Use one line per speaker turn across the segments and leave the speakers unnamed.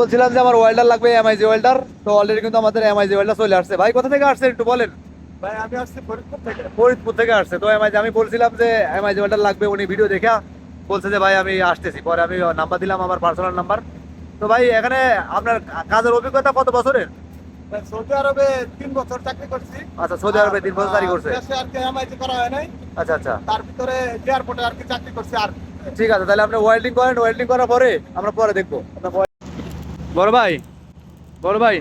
বলছিলাম যে আমার ওয়েল্ডার লাগবে এমআইজি ওয়েল্ডার তো অলরেডি কিন্তু আমাদের এমআইজি ওয়েল্ডার চলে আসছে। ভাই কোথা থেকে আসছে একটু বলেন?
ভাই আমি আসছি ফরিদপুর থেকে।
ফরিদপুর থেকে আসছে। তো এমআইজি আমি বলছিলাম যে এমআইজি ওয়েল্ডার লাগবে উনি ভিডিও দেখা। বলছে যে ভাই আমি আসতেছি। পরে আমি নাম্বার দিলাম আমার পার্সোনাল নাম্বার তো ভাই এখানে আপনার কাজের অভিজ্ঞতা কত বছরের?
সৌদি আরবে তিন বছর চাকরি করছি।
আচ্ছা সৌদি আরবে তিন বছর চাকরি করছে।
দেশে আর কি এমআইটি করা হয় নাই।
আচ্ছা আচ্ছা।
তার ভিতরে এয়ারপোর্টে আর কি চাকরি করছি আর
ঠিক আছে তাহলে আপনি ওয়েল্ডিং করেন ওয়েল্ডিং করার পরে আমরা পরে দেখব। বড় ভাই বড় ভাই,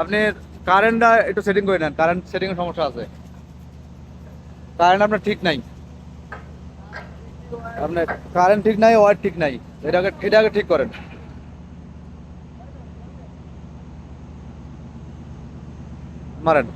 আপনি কারেন্টটা একটু সেটিং করে নেন কারেন্ট সেটিংয়ের সমস্যা আছে। কারেন্ট আপনার ঠিক নাই। আপনার কারেন্ট ঠিক নাই ওয়ার ঠিক নাই এটাকে এটাকে ঠিক করেন। মারেন।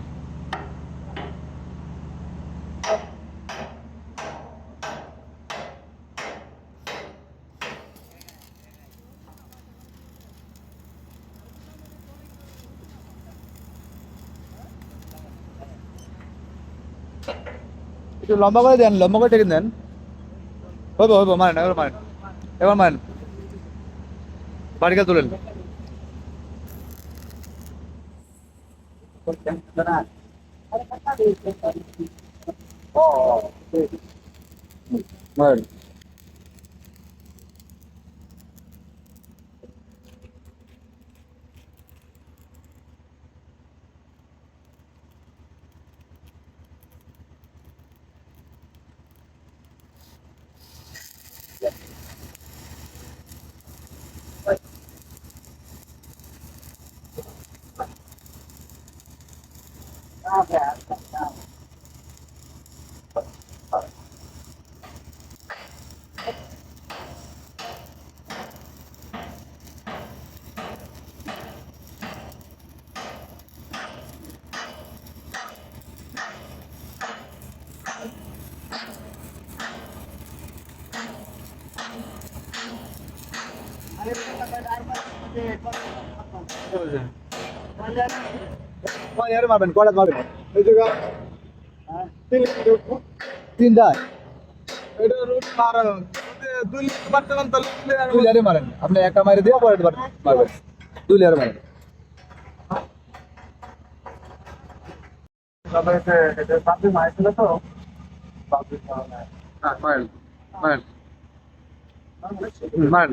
একটু লম্বা করে দেন, লম্বা করে টেকে দেন হইব হইব, মারেন, এবার মারেন এবার মারেন। বাড়িকে তুলেন। মারেন। not bad. No. अरे
पकड़ डाल पर मुझे पकड़ पकड़
हो जाए
बन जाना
এর মারবেন কয়টা মারবেন?
এই জায়গা। তিন
তিনটা? এটা
রুট মার
দুই পারতে
দুই মারেন। আপনি একটা মারে দিয়ে পরে দুবার মারবেন। দুই মারেন। তারপরে এটা পাবলিক মাইছিল তো? পাবলিক হ্যাঁ মারেন মারেন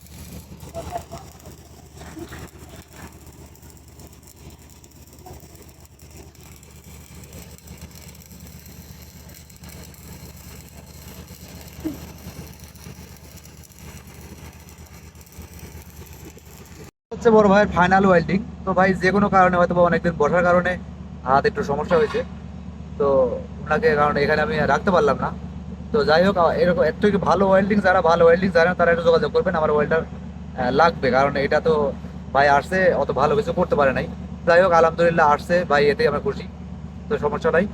হচ্ছে বড় ভাইয়ের ফাইনাল ওয়েল্ডিং তো ভাই, যে কোনো কারণে হয়তো বা অনেকদিন বসার কারণে হাত একটু সমস্যা হয়েছে। তো ওনাকে, কারণ এখানে আমি রাখতে পারলাম না। তো যাই হোক এরকম এর থেকে ভালো ওয়েল্ডিং যারা ভালো ওয়েল্ডিং জানেন, তারা একটু যোগাযোগ করবেন। আমার ওয়েল্ডার লাগবে, কারণ এটা তো ভাই আসছে, অত ভালো কিছু করতে পারে নাই। যাই হোক, আলহামদুলিল্লাহ আসছে, ভাই, এতেই আমরা খুশি। তো সমস্যা নাই।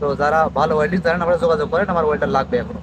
তো যারা ভালো ওয়েল্ডিং জানেন আমরা যোগাযোগ করেন, আমার ওয়েল্ডার লাগবে এখন।